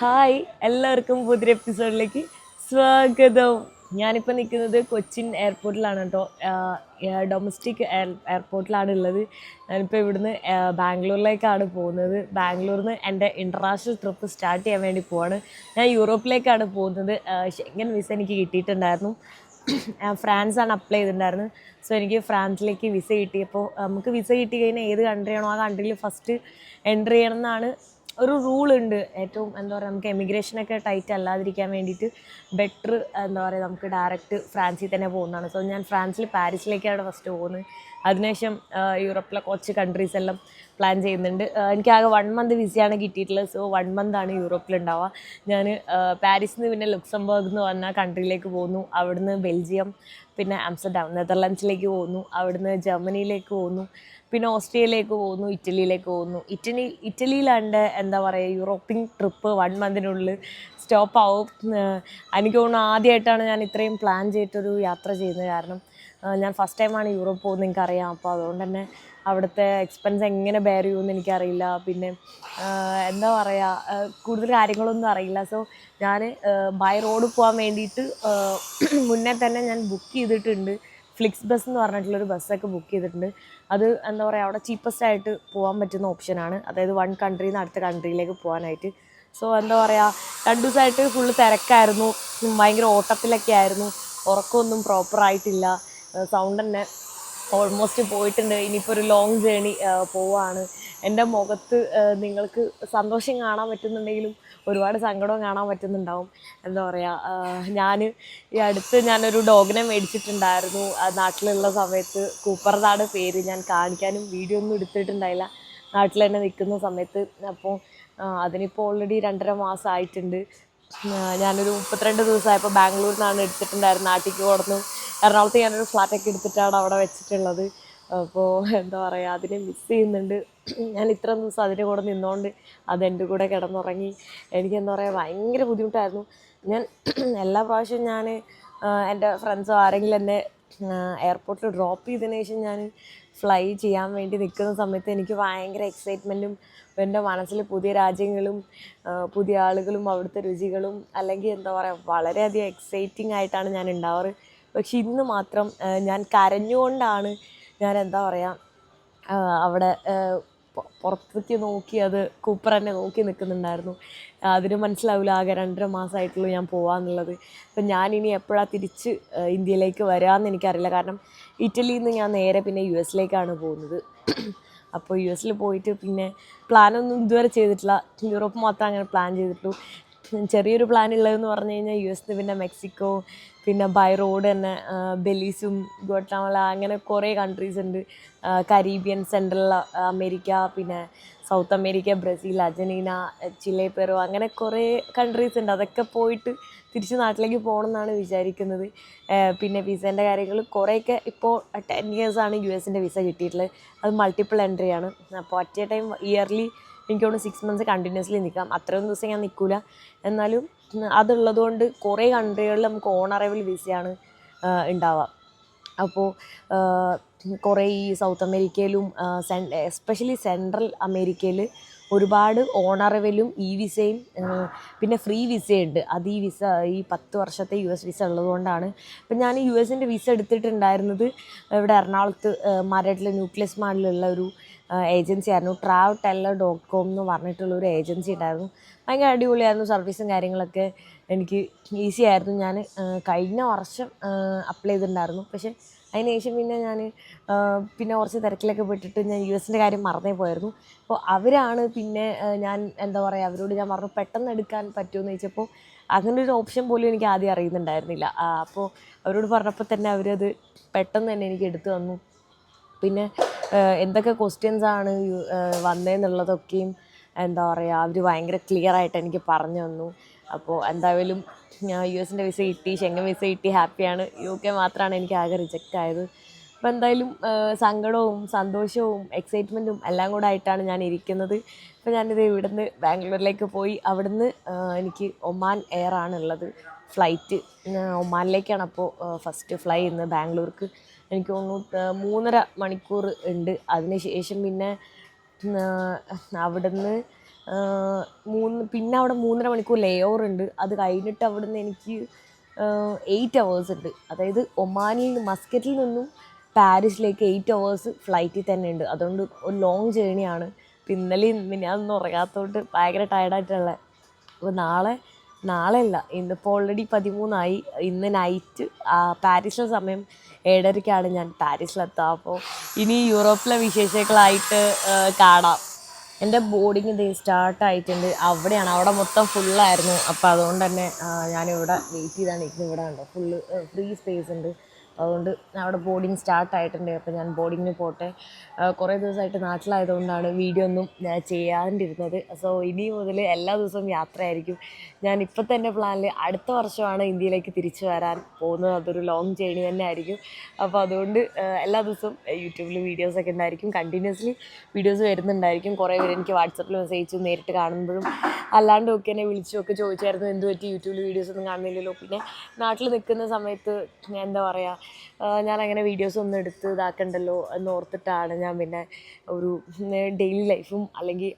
Hi എല്ലാവർക്കും പുതിയ എപ്പിസോഡിലേക്ക് സ്വാഗതം. ഞാനിപ്പോൾ നിൽക്കുന്നത് കൊച്ചിൻ എയർപോർട്ടിലാണ് കേട്ടോ. ഡൊമസ്റ്റിക് എയർ എയർപോർട്ടിലാണ് ഉള്ളത്. ഞാനിപ്പോൾ ഇവിടുന്ന് ബാംഗ്ലൂരിലേക്കാണ് പോകുന്നത്. ബാംഗ്ലൂരിൽ നിന്ന് എന്റെ ഇന്റർനാഷണൽ ട്രിപ്പ് സ്റ്റാർട്ട് ചെയ്യാൻ വേണ്ടി പോവാണ്. ഞാൻ യൂറോപ്പിലേക്കാണ് പോകുന്നത്. ഷെങ്കൻ വിസ എനിക്ക് കിട്ടിയിട്ടുണ്ടായിരുന്നു. ഫ്രാൻസാണ് അപ്ലൈ ചെയ്തിട്ടുണ്ടായിരുന്നത്. സോ എനിക്ക് ഫ്രാൻസിലേക്ക് വിസ കിട്ടിയപ്പോൾ നമുക്ക് വിസ കിട്ടി കഴിഞ്ഞാൽ ഏത് കൺട്രിയാണോ ആ കൺട്രിയിൽ ഫസ്റ്റ് എൻട്രി ചെയ്യണം എന്നാണ് ഒരു റൂൾ ഉണ്ട്. ഏറ്റവും എന്താ പറയുക നമുക്ക് എമിഗ്രേഷനൊക്കെ ടൈറ്റ് അല്ലാതിരിക്കാൻ വേണ്ടിയിട്ട് ബെറ്റർ എന്താ പറയുക നമുക്ക് ഡയറക്റ്റ് ഫ്രാൻസിൽ തന്നെ പോകുന്നതാണ്. സോ ഞാൻ ഫ്രാൻസിൽ പാരീസിലേക്കാണ് ഫസ്റ്റ് പോകുന്നത്. അതിനുശേഷം യൂറോപ്പിലെ കുറച്ച് കൺട്രീസ് എല്ലാം പ്ലാൻ ചെയ്യുന്നുണ്ട്. എനിക്ക് എനിക്കാകെ വൺ മന്ത് വിസയാണ് കിട്ടിയിട്ടുള്ളത്. സോ വൺ മന്താണ് യൂറോപ്പിലുണ്ടാവുക. ഞാൻ പാരീസിൽ നിന്ന് പിന്നെ ലുക്സംബർഗ് എന്ന് പറഞ്ഞ കൺട്രിയിലേക്ക് പോകുന്നു. അവിടുന്ന് ബെൽജിയം പിന്നെ ആംസ്റ്റർഡാം നെതർലാൻഡ്സിലേക്ക് പോകുന്നു. അവിടുന്ന് ജർമ്മനിയിലേക്ക് പോകുന്നു. പിന്നെ ഓസ്ട്രിയയിലേക്ക് പോകുന്നു. ഇറ്റലിയിലേക്ക് പോകുന്നു. ഇറ്റലി ഇറ്റലിയിലാണ്ട് എന്താ പറയുക യൂറോപ്യൻ ട്രിപ്പ് വൺ മന്തിനുള്ളിൽ സ്റ്റോപ്പ് ആവും. എനിക്ക് തോന്നുന്നു ആദ്യമായിട്ടാണ് ഞാൻ ഇത്രയും പ്ലാൻ ചെയ്തിട്ടൊരു യാത്ര ചെയ്യുന്നത്. കാരണം ഞാൻ ഫസ്റ്റ് ടൈമാണ് യൂറോപ്പ് പോകുന്നത് എനിക്കറിയാം അപ്പോൾ അതുകൊണ്ട് തന്നെ അവിടുത്തെ എക്സ്പെൻസ് എങ്ങനെ ബെയർ ചെയ്യുമെന്ന് എനിക്കറിയില്ല. പിന്നെ എന്താ പറയുക കൂടുതൽ കാര്യങ്ങളൊന്നും അറിയില്ല. സോ ഞാൻ ബൈ റോഡ് പോകാൻ വേണ്ടിയിട്ട് മുന്നേ തന്നെ ഞാൻ ബുക്ക് ചെയ്തിട്ടുണ്ട്. ഫ്ലിക്സ് ബസ് എന്ന് പറഞ്ഞിട്ടുള്ളൊരു ബസ്സൊക്കെ ബുക്ക് ചെയ്തിട്ടുണ്ട്. അത് എന്താ പറയുക അവിടെ ചീപ്പസ്റ്റ് ആയിട്ട് പോകാൻ പറ്റുന്ന ഓപ്ഷനാണ് അതായത് വൺ കൺട്രിയിൽ നിന്ന് അടുത്ത കൺട്രിയിലേക്ക് പോകാനായിട്ട് സോ എന്താ പറയുക രണ്ട് ദിവസമായിട്ട് ഫുള്ള് തിരക്കായിരുന്നു. ഭയങ്കര ഓട്ടത്തിലൊക്കെ ആയിരുന്നു. ഉറക്കമൊന്നും പ്രോപ്പറായിട്ടില്ല സൗണ്ട് തന്നെ ഓൾമോസ്റ്റ് പോയിട്ടുണ്ട്. ഇനിയിപ്പോൾ ഒരു ലോങ് ജേണി പോവാണ്. എന്റെ മുഖത്ത് നിങ്ങൾക്ക് സന്തോഷം കാണാൻ പറ്റുന്നുണ്ടെങ്കിലും ഒരുപാട് സങ്കടവും കാണാൻ പറ്റുന്നുണ്ടാവും. എന്താ പറയുക ഞാൻ ഈ അടുത്ത് ഞാനൊരു ഡോഗിനെ മേടിച്ചിട്ടുണ്ടായിരുന്നു. നാട്ടിലുള്ള സമയത്ത് കൂപ്പറതാണ് പേര് ഞാൻ കാണിക്കാനും വീഡിയോ ഒന്നും എടുത്തിട്ടുണ്ടായില്ല. നാട്ടിൽ തന്നെ നിൽക്കുന്ന സമയത്ത്. അപ്പോൾ അതിനിപ്പോൾ ഓൾറെഡി രണ്ടര മാസം ആയിട്ടുണ്ട്. ഞാനൊരു മുപ്പത്തിരണ്ട് ദിവസമായപ്പോൾ ബാംഗ്ലൂരിൽ നിന്നാണ് എടുത്തിട്ടുണ്ടായിരുന്നത്. നാട്ടിലേക്ക് കൊടുന്നു എറണാകുളത്ത് ഞാനൊരു ഫ്ലാറ്റൊക്കെ എടുത്തിട്ടാണ് അവിടെ വെച്ചിട്ടുള്ളത്. അപ്പോൾ എന്താ പറയുക അതിനെ മിസ് ചെയ്യുന്നുണ്ട്. ഞാൻ ഇത്ര ദിവസം അതിന്റെ കൂടെ നിന്നുകൊണ്ട് അതെന്റെ കൂടെ കിടന്നുറങ്ങി. എനിക്ക് എന്താ പറയുക ഭയങ്കര ബുദ്ധിമുട്ടായിരുന്നു. ഞാൻ എല്ലാ പ്രാവശ്യവും ഞാൻ എന്റെ ഫ്രണ്ട്സോ ആരെങ്കിലും എന്നെ എയർപോർട്ടിൽ ഡ്രോപ്പ് ചെയ്തതിന് ശേഷം ഞാൻ ഫ്ലൈ ചെയ്യാൻ വേണ്ടി നിൽക്കുന്ന സമയത്ത് എനിക്ക് ഭയങ്കര എക്സൈറ്റ്മെന്റും എന്റെ മനസ്സിൽ പുതിയ രാജ്യങ്ങളും പുതിയ ആളുകളും അവിടുത്തെ രുചികളും അല്ലെങ്കിൽ എന്താ പറയുക വളരെയധികം എക്സൈറ്റിംഗ് ആയിട്ടാണ് ഞാൻ ഉണ്ടാവാറ്. പക്ഷെ ഇന്ന് മാത്രം ഞാൻ കരഞ്ഞുകൊണ്ടാണ് ഞാൻ എന്താ പറയുക അവിടെ പുറത്തേക്ക് നോക്കി അത് കൂപ്പർ എന്നെ നോക്കി നിൽക്കുന്നുണ്ടായിരുന്നു അതിന് മനസ്സിലാവില്ല ആകെ രണ്ടര മാസമായിട്ടുള്ളൂ ഞാൻ പോവാന്നുള്ളത്. അപ്പം ഞാനിനി എപ്പോഴാണ് തിരിച്ച് ഇന്ത്യയിലേക്ക് വരാമെന്ന് എനിക്കറിയില്ല. കാരണം ഇറ്റലിയിൽ നിന്ന് ഞാൻ നേരെ പിന്നെ യു എസിലേക്കാണ് പോകുന്നത്. അപ്പോൾ യു എസിൽ പോയിട്ട് പിന്നെ പ്ലാനൊന്നും ഇതുവരെ ചെയ്തിട്ടില്ല. യൂറോപ്പ് മാത്രം അങ്ങനെ പ്ലാൻ ചെയ്തിട്ടുള്ളൂ. ചെറിയൊരു പ്ലാൻ ഉള്ളതെന്ന് പറഞ്ഞു കഴിഞ്ഞാൽ യു എസ് പിന്നെ മെക്സിക്കോ പിന്നെ ബൈ റോഡ് തന്നെ ബെലീസും ഗോട്ടാമല അങ്ങനെ കുറേ കൺട്രീസ് ഉണ്ട് കരീബിയൻ സെൻട്രൽ അമേരിക്ക പിന്നെ south America Brazil Argentina Chile Peru അങ്ങനെ കുറേ കൺട്രീസ് ഉണ്ട് അതൊക്കെ പോയിട്ട് തിരിച്ച് നാട്ടിലേക്ക് പോകണം എന്നാണ് വിചാരിക്കുന്നത് പിന്നെ വിസേന്റെ കാര്യങ്ങൾ കുറേയൊക്കെ ഇപ്പോൾ ടെൻ ഇയേഴ്സാണ് യു എസിന്റെ വിസ കിട്ടിയിട്ടുള്ളത്. അത് മൾട്ടിപ്പിൾ എൻട്രി ആണ്. അപ്പോൾ അറ്റ് എ ടൈം ഇയർലി എനിക്ക് തോന്നുന്നു സിക്സ് മന്ത്സ് കണ്ടിന്യൂസ്ലി നിൽക്കാം. അത്രയും ദിവസം ഞാൻ നിൽക്കില്ല എന്നാലും അതുള്ളതുകൊണ്ട് അതുള്ളത് കൊണ്ട് കുറേ കൺട്രികളിൽ നമുക്ക് ഓൺ അറൈവൽ വിസയാണ് ഉണ്ടാവുക അപ്പോൾ കുറേ ഈ സൗത്ത് അമേരിക്കയിലും എസ്പെഷ്യലി സെൻട്രൽ അമേരിക്കയിൽ ഒരുപാട് ഓണറവലും ഇ വിസയും പിന്നെ ഫ്രീ വിസയുണ്ട് അത് ഈ വിസ ഈ പത്ത് വർഷത്തെ യു എസ് വിസ ഉള്ളതുകൊണ്ടാണ്. അപ്പം ഞാൻ യു എസിന്റെ വിസ എടുത്തിട്ടുണ്ടായിരുന്നത് ഇവിടെ എറണാകുളത്ത് മാരാട്ടിലെ ന്യൂക്ലിയസ് മാളിലുള്ള ഒരു ഏജൻസി ആയിരുന്നു. ട്രാവൽ ടെല്ലർ ഡോട്ട് കോം എന്ന് പറഞ്ഞിട്ടുള്ള ഒരു ഏജൻസി ഉണ്ടായിരുന്നു. ഭയങ്കര അടിപൊളിയായിരുന്നു. സർവീസും കാര്യങ്ങളൊക്കെ എനിക്ക് ഈസി ആയിരുന്നു. ഞാൻ കഴിഞ്ഞ വർഷം അപ്ലൈ ചെയ്തിട്ടുണ്ടായിരുന്നു. പക്ഷേ അതിന് ശേഷം പിന്നെ ഞാൻ പിന്നെ കുറച്ച് തിരക്കിലൊക്കെ പെട്ടിട്ട് ഞാൻ യു എസിന്റെ കാര്യം മറന്നേ പോയായിരുന്നു. അപ്പോൾ അവരാണ് പിന്നെ ഞാൻ എന്താ പറയുക അവരോട് ഞാൻ പറഞ്ഞു പെട്ടെന്ന് എടുക്കാൻ പറ്റുമോ എന്ന് ചോദിച്ചപ്പോൾ അങ്ങനെ ഒരു ഓപ്ഷൻ പോലും എനിക്ക് ആദ്യം അറിയുന്നുണ്ടായിരുന്നില്ല. അപ്പോൾ അവരോട് പറഞ്ഞപ്പോൾ തന്നെ അവരത് പെട്ടെന്ന് തന്നെ എനിക്ക് എടുത്തു തന്നു. പിന്നെ എന്തൊക്കെ ക്വസ്റ്റ്യൻസ് ആണ് വന്നതെന്നുള്ളതൊക്കെയും എന്താ പറയുക അവർ ഭയങ്കര ക്ലിയർ ആയിട്ട് എനിക്ക് പറഞ്ഞു തന്നു. അപ്പോൾ എന്തായാലും ഞാൻ യു എസിന്റെ വിസ കിട്ടി ഷെങ്ങൻ വിസ കിട്ടി ഹാപ്പിയാണ് യു കെ മാത്രമാണ് എനിക്ക് ആകെ റിജക്റ്റ് ആയത്. അപ്പോൾ എന്തായാലും സങ്കടവും സന്തോഷവും എക്സൈറ്റ്മെന്റും എല്ലാം കൂടെ ആയിട്ടാണ് ഞാൻ ഇരിക്കുന്നത്. അപ്പോൾ ഞാനിത് ഇവിടുന്ന് ബാംഗ്ലൂരിലേക്ക് പോയി. അവിടുന്ന് എനിക്ക് ഒമാൻ എയർ ആണുള്ളത്. ഫ്ലൈറ്റ് ഒമാനിലേക്കാണ് അപ്പോൾ ഫസ്റ്റ് ഫ്ലൈ ചെയ്യുന്നത് ബാംഗ്ലൂർക്ക്. എനിക്ക് തോന്നുന്നു മൂന്നര മണിക്കൂർ ഉണ്ട്. അതിന് ശേഷം പിന്നെ അവിടുന്ന് മൂന്ന് പിന്നെ അവിടെ മൂന്നര മണിക്കൂർ ലേ ഓവർ ഉണ്ട്. അത് കഴിഞ്ഞിട്ട് അവിടുന്ന് എനിക്ക് എയ്റ്റ് അവേഴ്സ് ഉണ്ട്. അതായത് ഒമാനിൽ നിന്ന് മസ്കറ്റിൽ നിന്നും പാരീസിലേക്ക് എയ്റ്റ് അവേഴ്സ് ഫ്ലൈറ്റിൽ തന്നെ ഉണ്ട്. അതുകൊണ്ട് ഒരു ലോങ് ജേണിയാണ് ഇപ്പം ഇന്നലെയും ഞാനൊന്നും ഉറങ്ങാത്തതുകൊണ്ട് ഭയങ്കര ടയർഡായിട്ടുള്ള അപ്പോൾ നാളെ നാളെ അല്ല ഇന്നിപ്പോൾ ഓൾറെഡി പതിമൂന്നായി. ഇന്ന് നൈറ്റ് പാരീസിലെ സമയം ഏഴരയ്ക്കാണ് ഞാൻ പാരീസിലെത്തുക അപ്പോൾ ഇനി യൂറോപ്പിലെ വിശേഷങ്ങളായിട്ട് കാണാം. എന്റെ ബോർഡിങ് ഇത് സ്റ്റാർട്ടായിട്ടുണ്ട് അവിടെയാണ്. അവിടെ മൊത്തം ഫുള്ളായിരുന്നു അപ്പോൾ അതുകൊണ്ട് തന്നെ ഞാനിവിടെ വെയിറ്റ് ചെയ്താണ് ഇരിക്കുന്നത് ഇവിടെ ഉണ്ടോ ഫുള്ള് ഫ്രീ സ്പേസ് ഉണ്ട്. അതുകൊണ്ട് അവിടെ ബോർഡിങ് സ്റ്റാർട്ട് ആയിട്ടുണ്ട് അപ്പോൾ ഞാൻ ബോർഡിങ്ങിന് പോട്ടെ. കുറേ ദിവസമായിട്ട് നാട്ടിലായതുകൊണ്ടാണ് വീഡിയോ ഒന്നും ഞാൻ ചെയ്യാണ്ടിരുന്നത്. സോ ഇനി മുതൽ എല്ലാ ദിവസവും യാത്രയായിരിക്കും. ഞാൻ ഇപ്പം തന്നെ പ്ലാനിൽ അടുത്ത വർഷമാണ് ഇന്ത്യയിലേക്ക് തിരിച്ചു വരാൻ പോകുന്നത്. അതൊരു ലോങ് ജേണി തന്നെ ആയിരിക്കും. അപ്പോൾ അതുകൊണ്ട് എല്ലാ ദിവസവും യൂട്യൂബിൽ വീഡിയോസൊക്കെ ഉണ്ടായിരിക്കും. കണ്ടിന്യൂസ്ലി വീഡിയോസ് വരുന്നുണ്ടായിരിക്കും. കുറേ പേര് എനിക്ക് വാട്സപ്പിൽ മെസ്സേജ് നേരിട്ട് കാണുമ്പോഴും. അല്ലാണ്ടും ഒക്കെ എന്നെ വിളിച്ചുമൊക്കെ ചോദിച്ചായിരുന്നു എന്ത് പറ്റി യൂട്യൂബിൽ വീഡിയോസ് ഒന്നും കാണുന്നില്ലല്ലോ. പിന്നെ നാട്ടിൽ നിൽക്കുന്ന സമയത്ത് എന്താ പറയുക ഞാൻ അങ്ങനെ വീഡിയോസ് ഒന്നും എടുത്ത് ഇതാക്കണ്ടല്ലോ എന്ന് ഓർത്തിട്ടാണ് ഞാൻ പിന്നെ ഒരു ഡെയിലി ലൈഫും അല്ലെങ്കിൽ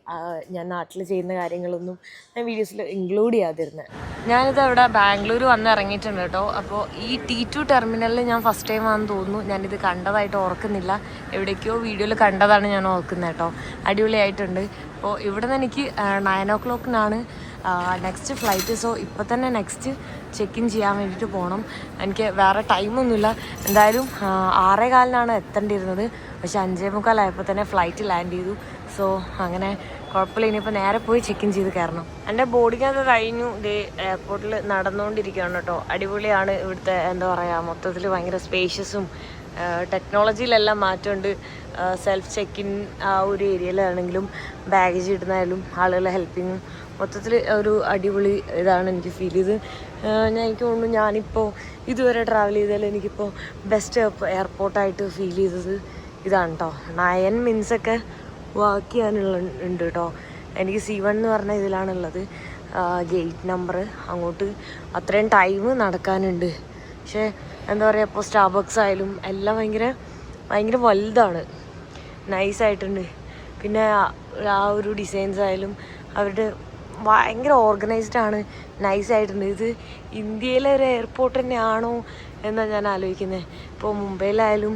ഞാൻ നാട്ടിൽ ചെയ്യുന്ന കാര്യങ്ങളൊന്നും ഞാൻ വീഡിയോസിൽ ഇൻക്ലൂഡ് ചെയ്യാതിരുന്നത് ഞാനിത് അവിടെ ബാംഗ്ലൂർ വന്ന് ഇറങ്ങിയിട്ടുണ്ട് കേട്ടോ. അപ്പോൾ ഈ ടി ടു ടെർമിനലിൽ ഞാൻ ഫസ്റ്റ് ടൈം ആണെന്ന് തോന്നുന്നു. ഞാനിത് കണ്ടതായിട്ട് ഓർക്കുന്നില്ല. എവിടേക്കോ വീഡിയോയിൽ കണ്ടതാണ് ഞാൻ ഓർക്കുന്നത് കേട്ടോ. അടിപൊളിയായിട്ടുണ്ട്. അപ്പോൾ ഇവിടെ നിന്ന് എനിക്ക് നയൻ ഓ ക്ലോക്കിനാണ് നെക്സ്റ്റ് ഫ്ലൈറ്റ് സോ ഇപ്പം തന്നെ നെക്സ്റ്റ് ചെക്ക് ഇൻ ചെയ്യാൻ വേണ്ടിയിട്ട് പോകണം എനിക്ക് വേറെ ടൈമൊന്നുമില്ല എന്തായാലും ആറേ കാലിനാണ് എത്തേണ്ടിയിരുന്നത്. പക്ഷെ അഞ്ചേ മുക്കാലായപ്പോൾ തന്നെ ഫ്ലൈറ്റ് ലാൻഡ് ചെയ്തു. സോ അങ്ങനെ കുഴപ്പമില്ല. ഇനിയിപ്പോൾ നേരെ പോയി ചെക്ക് ഇൻ ചെയ്ത് കയറണം. എന്റെ ബോഡിക്കകത്ത് കഴിഞ്ഞു. ഇത് എയർപോർട്ടിൽ നടന്നുകൊണ്ടിരിക്കുകയാണ് കേട്ടോ. അടിപൊളിയാണ് ഇവിടുത്തെ എന്താ പറയുക മൊത്തത്തിൽ ഭയങ്കര സ്പേഷ്യസും ടെക്നോളജിയിലെല്ലാം മാറ്റമുണ്ട്. സെൽഫ് ചെക്ക് ഇൻ ആ ഒരു ഏരിയയിലാണെങ്കിലും ബാഗേജ് ഇടുന്നതായാലും ആളുകളെ ഹെൽപ്പിങ്ങും മൊത്തത്തിൽ ഒരു അടിപൊളി ഇതാണ് എനിക്ക് ഫീൽ ചെയ്ത്. ഞാൻ എനിക്ക് തോന്നുന്നു ഞാനിപ്പോൾ ഇതുവരെ ട്രാവൽ ചെയ്തതിൽ എനിക്കിപ്പോൾ ബെസ്റ്റ് എയർപോർട്ടായിട്ട് ഫീൽ ചെയ്തത് ഇതാണ് കേട്ടോ നയൻ മിൻസൊക്കെ വാക്ക് ചെയ്യാനുള്ള ഉണ്ട് കേട്ടോ എനിക്ക് സി വൺ എന്ന് പറഞ്ഞ ഇതിലാണുള്ളത്. ഗേറ്റ് നമ്പർ അങ്ങോട്ട് അത്രയും ടൈം നടക്കാനുണ്ട്. പക്ഷേ എന്താ പറയുക ഇപ്പോൾ സ്റ്റാർബക്സ് ആയാലും എല്ലാം ഭയങ്കര ഭയങ്കര വലുതാണ്. നൈസായിട്ടുണ്ട് പിന്നെ ആ- ആ ഒരു ഡിസൈൻസ് ആയാലും അവരുടെ ഭയങ്കര ഓർഗനൈസ്ഡ് ആണ്. നൈസ് ആയിട്ടുണ്ട്. ഇത് ഇന്ത്യയിലെ ഒരു എയർപോർട്ട് തന്നെയാണോ എന്നാണ് ഞാൻ ആലോചിക്കുന്നത് ഇപ്പോൾ മുംബൈയിലായാലും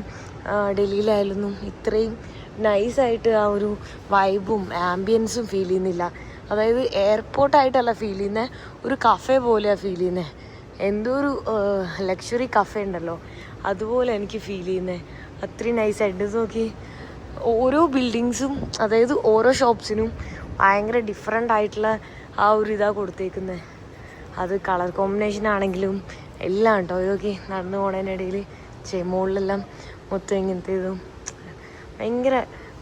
ഡൽഹിയിലായാലും ഇത്രയും നൈസായിട്ട് ആ ഒരു വൈബും ആംബിയൻസും ഫീൽ ചെയ്യുന്നില്ല. അതായത് എയർപോർട്ടായിട്ടല്ല ഫീൽ ചെയ്യുന്നത് ഒരു കഫേ പോലെയാണ് ഫീൽ ചെയ്യുന്നത് എന്തോ ഒരു ലക്ഷറി കഫേ ഉണ്ടല്ലോ. അതുപോലെ എനിക്ക് ഫീൽ ചെയ്യുന്നത് അത്രയും നൈസായിട്ട് നോക്കി ഓരോ ബിൽഡിങ്സും അതായത് ഓരോ ഷോപ്സിനും ഭയങ്കര ഡിഫറെന്റ് ആയിട്ടുള്ള ആ ഒരു ഇതാണ് കൊടുത്തേക്കുന്നത് അത് കളർ കോമ്പിനേഷൻ ആണെങ്കിലും എല്ലാം കേട്ടോ ഇതൊക്കെ നടന്നു പോണതിനിടയിൽ ചെമുകളിലെല്ലാം മൊത്തം ഇങ്ങനത്തെ ഇതും. ഭയങ്കര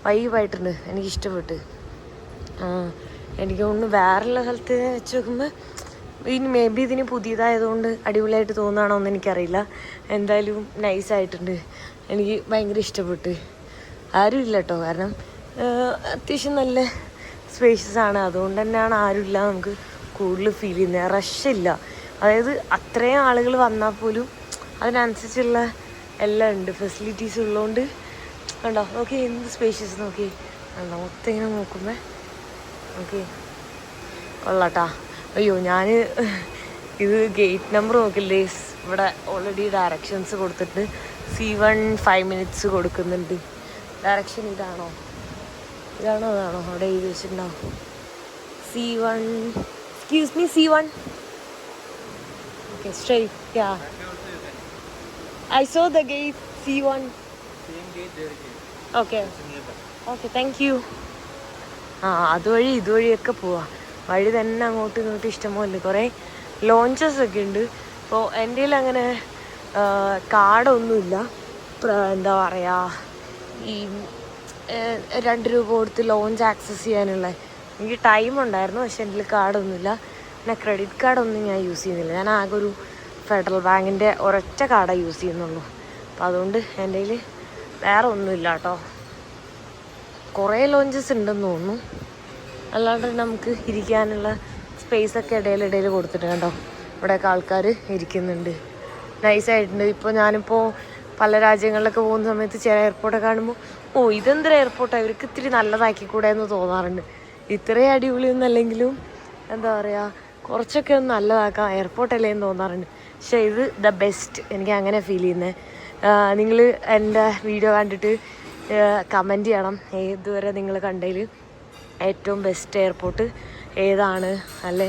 വൈബായിട്ടുണ്ട് എനിക്കിഷ്ടപ്പെട്ട് ആ, എനിക്ക് ഒന്ന് വേറെയുള്ള സ്ഥലത്ത് വെച്ച് നോക്കുമ്പോൾ ഇനി മേ ബി ഇതിന് പുതിയതായതുകൊണ്ട് അടിപൊളിയായിട്ട് തോന്നുകയാണോ എന്ന് എനിക്കറിയില്ല. എന്തായാലും നൈസായിട്ടുണ്ട് എനിക്ക് ഭയങ്കര ഇഷ്ടപ്പെട്ട്. ആരും ഇല്ല കേട്ടോ കാരണം അത്യാവശ്യം നല്ല സ്പേഷ്യസ് ആണ്. അതുകൊണ്ട് തന്നെയാണ് ആരുമില്ല നമുക്ക് കൂടുതൽ ഫീൽ ചെയ്യുന്നത്. ഇല്ല. അതായത് അത്രയും ആളുകൾ വന്നാൽ പോലും അതിനനുസരിച്ചുള്ള എല്ലാം ഉണ്ട്. ഫെസിലിറ്റീസ് ഉള്ളതുകൊണ്ട് കണ്ടോ? നോക്കി എന്ത് സ്പേഷ്യസ് നോക്കി. കണ്ടോ? മൊത്തം ഇങ്ങനെ നോക്കുമ്പോൾ ഓക്കെ കൊള്ളാട്ടാ. അയ്യോ ഞാൻ ഇത് ഗേറ്റ് നമ്പർ നോക്കില്ലേ? ഇവിടെ ഓൾറെഡി ഡയറക്ഷൻസ് കൊടുത്തിട്ട് സി വൺ ഫൈവ് മിനിറ്റ്സ് കൊടുക്കുന്നുണ്ട്. ഡയറക്ഷൻ ഇതാണോ? ഇതാണോ? അതാണോ അവിടെ എഴുതി വെച്ചിട്ടുണ്ടാവും C one excuse me C one okay straight yeah I so the gate C one okay okay thank you ആ അതുവഴി ഇതുവഴിയൊക്കെ പോവാം. വഴി തന്നെ അങ്ങോട്ടും ഇങ്ങോട്ടും ഇഷ്ടംപോലെ കുറേ ലോഞ്ചസ് ഒക്കെ ഉണ്ട്. അപ്പോൾ എന്റെ കയ്യിൽ അങ്ങനെ കാടൊന്നുമില്ല എന്താ പറയുക ഈ രണ്ട് രൂപ കൊടുത്ത് ലോഞ്ച് ആക്സസ് ചെയ്യാനുള്ള. എനിക്ക് ടൈം ഉണ്ടായിരുന്നു പക്ഷെ എന്റെ കാർഡൊന്നുമില്ല പിന്നെ ക്രെഡിറ്റ് കാർഡൊന്നും ഞാൻ യൂസ് ചെയ്യുന്നില്ല. ഞാൻ ആകെ ഒരു ഫെഡറൽ ബാങ്കിന്റെ ഒരൊറ്റ കാർഡാണ് യൂസ് ചെയ്യുന്നുള്ളൂ. അപ്പോൾ അതുകൊണ്ട് എന്റെ കയ്യിൽ വേറെ ഒന്നുമില്ല കേട്ടോ. കുറേ ലോഞ്ചസ് ഉണ്ടെന്ന് തോന്നുന്നു. അല്ലാണ്ട് നമുക്ക് ഇരിക്കാനുള്ള സ്പേസ് ഒക്കെ ഇടയിലിടയിൽ കൊടുത്തിട്ട് കണ്ടോ ഇവിടെയൊക്കെ ആൾക്കാർ ഇരിക്കുന്നുണ്ട്. നൈസായിട്ടുണ്ട് ഇപ്പോൾ ഞാനിപ്പോൾ പല രാജ്യങ്ങളിലൊക്കെ പോകുന്ന സമയത്ത് ചില എയർപോർട്ടൊക്കെ കാണുമ്പോൾ ഓ ഇതെന്തൊരു എയർപോർട്ടാണ് ഇവർക്ക് ഇത്തിരി നല്ലതാക്കി കൂടെ എന്ന് തോന്നാറുണ്ട്. ഇത്രയും അടിപൊളിയൊന്നല്ലെങ്കിലും എന്താ പറയുക കുറച്ചൊക്കെ ഒന്ന് നല്ലതാക്കാം എയർപോർട്ടല്ലേ എന്ന് തോന്നാറുണ്ട്. പക്ഷേ ഇത് ദ ബെസ്റ്റ് എനിക്ക് അങ്ങനെ ഫീൽ ചെയ്യുന്നത് നിങ്ങൾ എന്റെ വീഡിയോ കണ്ടിട്ട് കമന്റ് ചെയ്യണം. ഏതുവരെ നിങ്ങൾ കണ്ടതിൽ ഏറ്റവും ബെസ്റ്റ് എയർപോർട്ട് ഏതാണ്? അല്ലെ?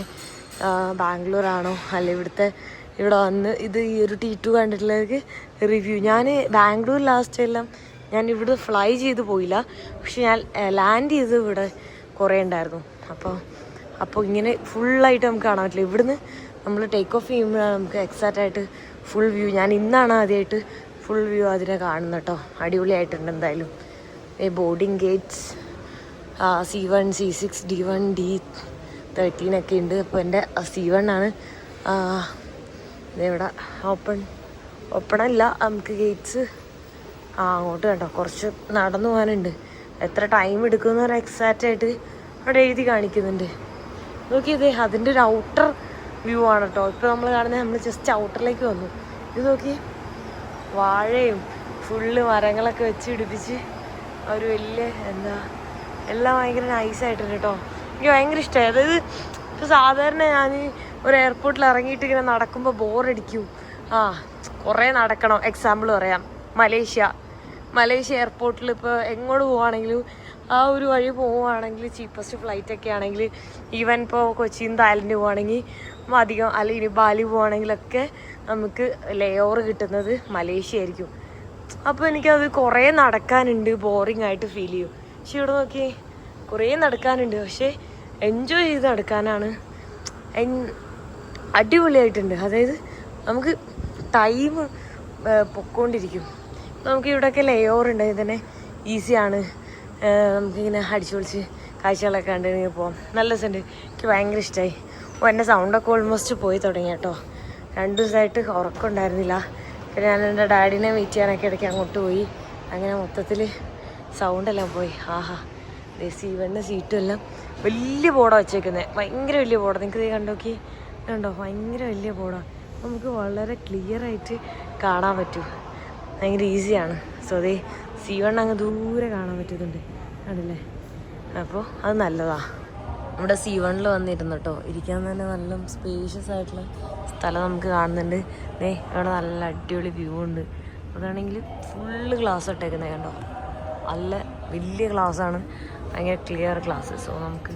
ബാംഗ്ലൂർ ആണോ? അല്ലെ? ഇവിടുത്തെ ഇവിടെ വന്ന് ഇത് ഈ ഒരു ടി ടു കണ്ടിട്ടുള്ളവർക്ക് റിവ്യൂ ഞാൻ ബാംഗ്ലൂർ ലാസ്റ്റ് എല്ലാം ഞാൻ ഇവിടെ ഫ്ലൈ ചെയ്ത് പോയില്ല. പക്ഷെ ഞാൻ ലാൻഡ് ചെയ്ത് ഇവിടെ കുറേ ഉണ്ടായിരുന്നു. അപ്പോൾ അപ്പോൾ ഇങ്ങനെ ഫുള്ളായിട്ട് നമുക്ക് കാണാൻ പറ്റില്ല. ഇവിടുന്ന് നമ്മൾ ടേക്ക് ഓഫ് ചെയ്യുമ്പോഴാണ് നമുക്ക് എക്സാക്റ്റ് ആയിട്ട് ഫുൾ വ്യൂ ഞാൻ ഇന്നാണ് ആദ്യമായിട്ട് ഫുൾ വ്യൂ അതിനെ കാണുന്നത് കേട്ടോ അടിപൊളിയായിട്ടുണ്ട് എന്തായാലും. ഈ boarding gates C one C six D one D thirteen ഒക്കെ ഉണ്ട്. അപ്പോൾ എന്റെ സി വൺ ആണ്. ഇവിടെ ഓപ്പൺ ഓപ്പൺ നമുക്ക് ഗേറ്റ്സ് ആ അങ്ങോട്ട് കണ്ടോ? കുറച്ച് നടന്നു പോകാനുണ്ട്. എത്ര ടൈം എടുക്കുമെന്ന് പറഞ്ഞാൽ എക്സാക്റ്റ് ആയിട്ട് അവിടെ എഴുതി കാണിക്കുന്നുണ്ട്. നോക്കിയതേ അതിന്റെ ഒരു ഔട്ടർ വ്യൂ ആണ് കേട്ടോ ഇപ്പോൾ നമ്മൾ കാണുന്നത് നമ്മൾ ജസ്റ്റ് ഔട്ടറിലേക്ക് വന്നു. ഇത് നോക്കി വാഴയും ഫുള്ള് മരങ്ങളൊക്കെ വെച്ച് പിടിപ്പിച്ച് ഒരു വലിയ എന്താ എല്ലാം ഭയങ്കര നൈസായിട്ടുണ്ട് കേട്ടോ എനിക്ക് ഭയങ്കര ഇഷ്ടമായി അതായത് ഇപ്പോൾ സാധാരണ ഞാൻ ഒരു എയർപോർട്ടിൽ ഇറങ്ങിയിട്ട് ഇങ്ങനെ നടക്കുമ്പോൾ ബോറടിക്കും ആ കുറേ നടക്കണം. എക്സാമ്പിൾ പറയാം. മലേഷ്യ. മലേഷ്യ എയർപോർട്ടിൽ ഇപ്പോൾ എങ്ങോട്ട് പോവുകയാണെങ്കിലും ആ ഒരു വഴി പോവുകയാണെങ്കിൽ ചീപ്പസ്റ്റ് ഫ്ലൈറ്റ് ഒക്കെ ആണെങ്കിൽ ഈവൻ ഇപ്പോൾ കൊച്ചിയിൽ നിന്ന് തായ്ലൻഡ് പോവുകയാണെങ്കിൽ അധികം അല്ലെങ്കിൽ ബാലി പോവുകയാണെങ്കിലൊക്കെ നമുക്ക് ലേ ഓവർ കിട്ടുന്നത് മലേഷ്യ ആയിരിക്കും അപ്പോൾ എനിക്കത് കുറേ നടക്കാനുണ്ട് ബോറിംഗ് ആയിട്ട് ഫീൽ ചെയ്യും. പക്ഷെ ഇവിടെ നോക്കി കുറേ നടക്കാനുണ്ട് പക്ഷേ എൻജോയ് ചെയ്ത് നടക്കാനാണ്. അടിപൊളിയായിട്ടുണ്ട്. അതായത് നമുക്ക് ടൈം പൊക്കോണ്ടിരിക്കും. നമുക്ക് ഇവിടെയൊക്കെ ലേ ഉണ്ട് തന്നെ ഈസിയാണ് നമുക്കിങ്ങനെ അടിച്ചു പൊളിച്ച് കാഴ്ചകളൊക്കെ കണ്ട് പോവാം. നല്ല രസമുണ്ട് എനിക്ക് ഭയങ്കര ഇഷ്ടമായി ഓ എന്റെ സൗണ്ടൊക്കെ ഓൾമോസ്റ്റ് പോയി തുടങ്ങി കേട്ടോ. രണ്ട് ദിവസമായിട്ട് ഉറക്കമുണ്ടായിരുന്നില്ല പിന്നെ ഞാൻ എന്റെ ഡാഡിനെ വെയിറ്റ് ചെയ്യാനൊക്കെ ഇടയ്ക്ക് അങ്ങോട്ട് പോയി. അങ്ങനെ മൊത്തത്തിൽ സൗണ്ടെല്ലാം പോയി. ആഹാ. ദേ സീവണ്ണ സീറ്റും എല്ലാം വലിയ ബോർഡാണ് വെച്ചേക്കുന്നത് ഭയങ്കര വലിയ ബോർഡാണ് നിങ്ങൾക്ക് ഇത് കണ്ടോക്കി കണ്ടോ? ഭയങ്കര വലിയ ബോർഡാണ് നമുക്ക് വളരെ ക്ലിയർ ആയിട്ട് കാണാൻ പറ്റും. ഭയങ്കര ഈസിയാണ് സോ അതേ സി വൺ അങ്ങ് ദൂരെ കാണാൻ പറ്റുന്നുണ്ട് കണ്ടില്ലേ? അപ്പോൾ അത് നല്ലതാ. നമ്മുടെ സി വണ്ണിൽ വന്നിരുന്നു കേട്ടോ ഇരിക്കാൻ തന്നെ നല്ല സ്പേഷ്യസ് ആയിട്ടുള്ള സ്ഥലം നമുക്ക് കാണുന്നുണ്ട്. ഏ അവിടെ നല്ല അടിപൊളി വ്യൂ ഉണ്ട്. അതാണെങ്കിൽ ഫുള്ള് ഗ്ലാസ് ഇട്ടേക്കുന്നത് കണ്ടോ? നല്ല വലിയ ഗ്ലാസ് ആണ്. ഭയങ്കര ക്ലിയർ ഗ്ലാസ് സോ നമുക്ക്